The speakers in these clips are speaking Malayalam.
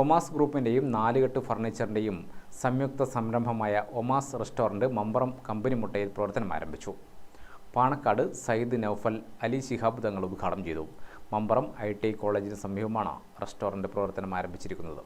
ഒമാസ് ഗ്രൂപ്പിന്റെയും നാലുകെട്ട് ഫർണിച്ചറിന്റെയും സംയുക്ത സംരംഭമായ ഒമാസ് റെസ്റ്റോറന്റ് മമ്പറം കമ്പനി മുട്ടയിൽ പ്രവർത്തനം ആരംഭിച്ചു. പാണക്കാട് സയ്യിദ് നൌഫൽ അലി ശിഹാബ് തങ്ങൾ ഉദ്ഘാടനം ചെയ്തു. മമ്പറം ഐ കോളേജിന് സമീപമാണ് റെസ്റ്റോറന്റ് പ്രവർത്തനം ആരംഭിച്ചിരിക്കുന്നത്.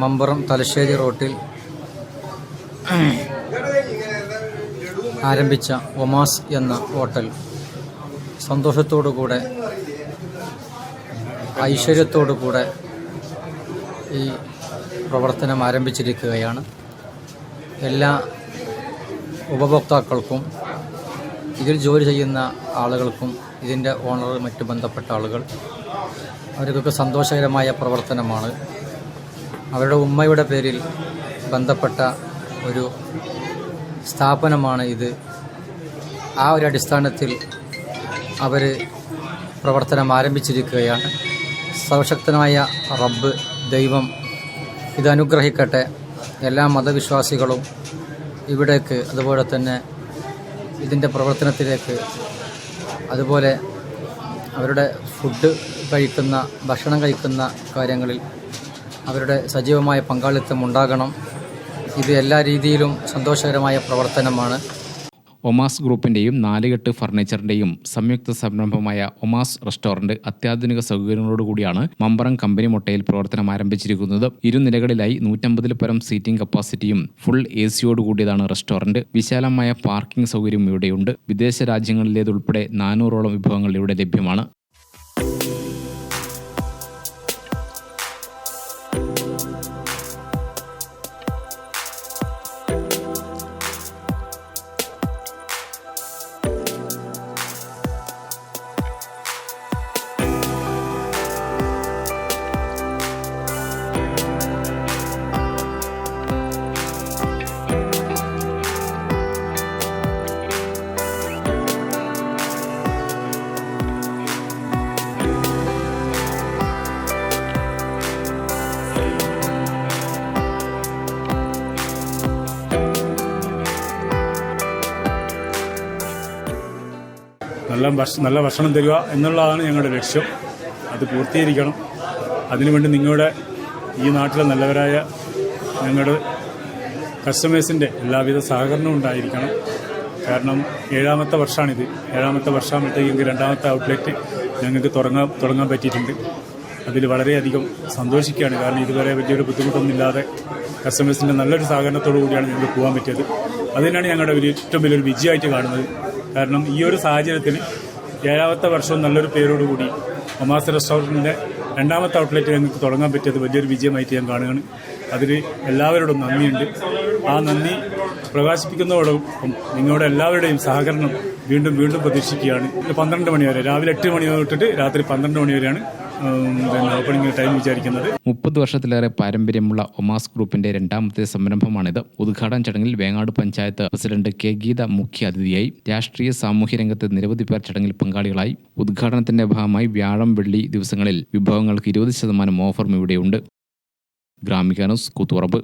മമ്പറം തലശ്ശേരി റോട്ടിൽ ആരംഭിച്ച ഒമാസ് എന്ന ഹോട്ടൽ. സന്തോഷത്തോടുകൂടെ ഐശ്വര്യത്തോടുകൂടെ ഈ പ്രവർത്തനം ആരംഭിച്ചിരിക്കുകയാണ്. എല്ലാ ഉപഭോക്താക്കൾക്കും ഇതിൽ ജോലി ചെയ്യുന്ന ആളുകൾക്കും ഇതിന്റെ ഓണർ മറ്റു ബന്ധപ്പെട്ട ആളുകൾ അവർക്കൊക്കെ സന്തോഷകരമായ പ്രവർത്തനമാണ്. അവരുടെ ഉമ്മയുടെ പേരിൽ ബന്ധപ്പെട്ട ഒരു സ്ഥാപനമാണ് ഇത്. ആ ഒരു അടിസ്ഥാനത്തിൽ അവർ പ്രവർത്തനം ആരംഭിച്ചിരിക്കുകയാണ്. സർവശക്തനായ റബ്ബ് ദൈവം ഇതനുഗ്രഹിക്കട്ടെ. എല്ലാ മതവിശ്വാസികളും ഇവിടേക്ക് അതുപോലെ തന്നെ ഇതിന്റെ പ്രവർത്തനത്തിലേക്ക് അതുപോലെ അവരുടെ ഫുഡ് കഴിക്കുന്ന ഭക്ഷണം കഴിക്കുന്ന കാര്യങ്ങളിൽ അവരുടെ സജീവമായ പങ്കാളിത്തം ഉണ്ടാകണം. ഇത് എല്ലാ രീതിയിലും സന്തോഷകരമായ പ്രവർത്തനമാണ്. ഒമാസ് ഗ്രൂപ്പിന്റെയും നാലുകെട്ട് ഫർണിച്ചറിന്റെയും സംയുക്ത സംരംഭമായ ഒമാസ് റെസ്റ്റോറന്റ് അത്യാധുനിക സൗകര്യങ്ങളോടുകൂടിയാണ് മമ്പറം കമ്പനി മുട്ടയിൽ പ്രവർത്തനം ആരംഭിച്ചിരിക്കുന്നത്. ഇരുനിലകളിലായി നൂറ്റമ്പതിൽ പരം സീറ്റിംഗ് കപ്പാസിറ്റിയും ഫുൾ എ സിയോട് കൂടിയതാണ് റെസ്റ്റോറന്റ് വിശാലമായ പാർക്കിംഗ് സൗകര്യം ഇവിടെയുണ്ട്. വിദേശ രാജ്യങ്ങളിലേതുൾപ്പെടെ നാനൂറോളം വിഭവങ്ങൾ ഇവിടെ ലഭ്യമാണ്. നല്ല നല്ല ഭക്ഷണം തരിക എന്നുള്ളതാണ് ഞങ്ങളുടെ ലക്ഷ്യം. അത് പൂർത്തീകരിക്കണം. അതിനുവേണ്ടി നിങ്ങളുടെ ഈ നാട്ടിലെ നല്ലവരായ ഞങ്ങളുടെ കസ്റ്റമേഴ്സിന്റെ എല്ലാവിധ സഹകരണവും ഉണ്ടായിരിക്കണം. കാരണം ഏഴാമത്തെ വർഷമാണിത് ഏഴാമത്തെ വർഷമാകുമ്പോഴത്തേക്കും രണ്ടാമത്തെ ഔട്ട്ലെറ്റ് ഞങ്ങൾക്ക് തുടങ്ങാൻ തുടങ്ങാൻ പറ്റിയിട്ടുണ്ട്. അതിൽ വളരെയധികം സന്തോഷിക്കുകയാണ്. കാരണം ഇതുവരെ വലിയൊരു ബുദ്ധിമുട്ടൊന്നുമില്ലാതെ കസ്റ്റമേഴ്സിന്റെ നല്ലൊരു സഹകരണത്തോടു കൂടിയാണ് ഞങ്ങൾക്ക് പോകാൻ പറ്റിയത്. അതിനാണ് ഞങ്ങളുടെ ഒരു ഏറ്റവും വലിയൊരു വിജയമായിട്ട് കാണുന്നത്. കാരണം ഈ ഒരു സാഹചര്യത്തിന് ഏഴാമത്തെ വർഷവും നല്ലൊരു പേരോടുകൂടി ഒമാസ് റെസ്റ്റോറന്റിന്റെ രണ്ടാമത്തെ ഔട്ട്ലെറ്റ് ഞങ്ങൾക്ക് തുടങ്ങാൻ പറ്റിയത് വലിയൊരു വിജയമായിട്ട് ഞാൻ കാണുകയാണ്. അതിൽ എല്ലാവരോടും നന്ദിയുണ്ട്. ആ നന്ദി പ്രകാശിപ്പിക്കുന്നതോടൊപ്പം നിങ്ങളുടെ എല്ലാവരുടെയും സഹകരണം വീണ്ടും വീണ്ടും പ്രതീക്ഷിക്കുകയാണ്. പന്ത്രണ്ട് മണി വരെ രാവിലെ എട്ട് മണി തൊട്ടിട്ട് രാത്രി പന്ത്രണ്ട് മണി വരെയാണ് ഓപ്പണിംഗ് ടൈം മുപ്പത് വർഷത്തിലേറെ പാരമ്പര്യമുള്ള ഒമാസ് ഗ്രൂപ്പിന്റെ രണ്ടാമത്തെ സംരംഭമാണിത്. ഉദ്ഘാടന ചടങ്ങിൽ വേങ്ങാട് പഞ്ചായത്ത് പ്രസിഡന്റ് കെ ഗീത മുഖ്യ അതിഥിയായി രാഷ്ട്രീയ സാമൂഹ്യ രംഗത്ത് നിരവധി പേർ ചടങ്ങിൽ പങ്കാളികളായി. ഉദ്ഘാടനത്തിന്റെ ഭാഗമായി വ്യാഴം വെള്ളി ദിവസങ്ങളിൽ വിഭവങ്ങൾക്ക് ഇരുപത് ശതമാനം ഓഫറും ഇവിടെയുണ്ട്. ഗ്രാമിക ന്യൂസ് കൂത്തുറപ്പ്